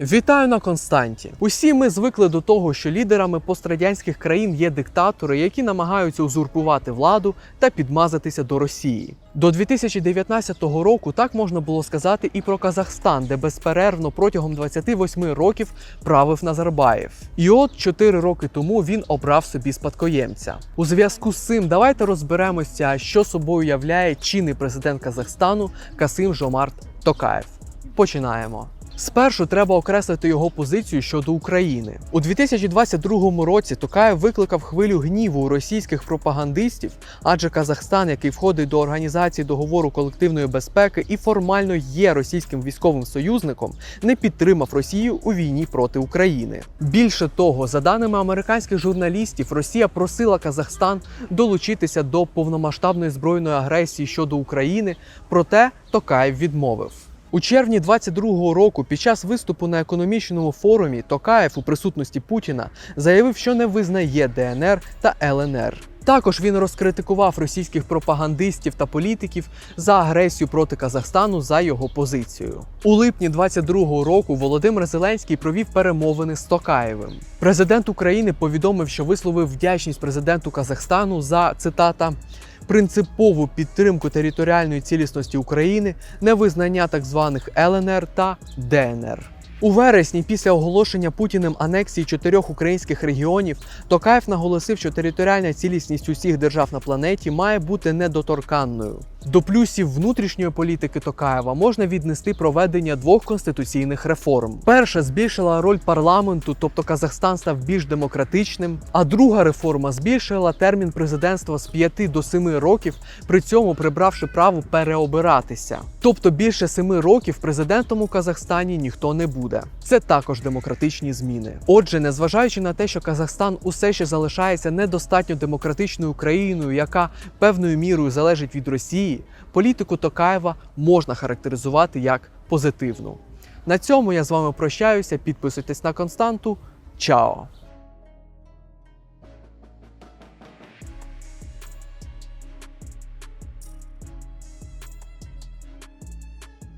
Вітаю на Константі. Усі ми звикли до того, що лідерами пострадянських країн є диктатори, які намагаються узурпувати владу та підмазатися до Росії. До 2019 року так можна було сказати і про Казахстан, де безперервно протягом 28 років правив Назарбаєв. І от 4 роки тому він обрав собі спадкоємця. У зв'язку з цим давайте розберемося, що собою являє чинний президент Казахстану Касим Жомарт Токаєв. Починаємо. Спершу треба окреслити його позицію щодо України. У 2022 році Токаєв викликав хвилю гніву у російських пропагандистів, адже Казахстан, який входить до організації договору колективної безпеки і формально є російським військовим союзником, не підтримав Росію у війні проти України. Більше того, за даними американських журналістів, Росія просила Казахстан долучитися до повномасштабної збройної агресії щодо України, проте Токаєв відмовив. У червні 22-го року під час виступу на економічному форумі Токаєв у присутності Путіна заявив, що не визнає ДНР та ЛНР. Також він розкритикував російських пропагандистів та політиків за агресію проти Казахстану за його позицією. У липні 22-го року Володимир Зеленський провів перемовини з Токаєвим. Президент України повідомив, що висловив вдячність президенту Казахстану за цитата принципову підтримку територіальної цілісності України, невизнання так званих ЛНР та ДНР. У вересні, після оголошення Путіним анексії чотирьох українських регіонів, Токаєв наголосив, що територіальна цілісність усіх держав на планеті має бути недоторканною. До плюсів внутрішньої політики Токаєва можна віднести проведення двох конституційних реформ. Перша збільшила роль парламенту, тобто Казахстан став більш демократичним. А друга реформа збільшила термін президентства з 5 до 7 років, при цьому прибравши право переобиратися. Тобто більше 7 років президентом у Казахстані ніхто не буде. Це також демократичні зміни. Отже, незважаючи на те, що Казахстан усе ще залишається недостатньо демократичною країною, яка певною мірою залежить від Росії, політику Токаєва можна характеризувати як позитивну. На цьому я з вами прощаюся. Підписуйтесь на константу. Чао!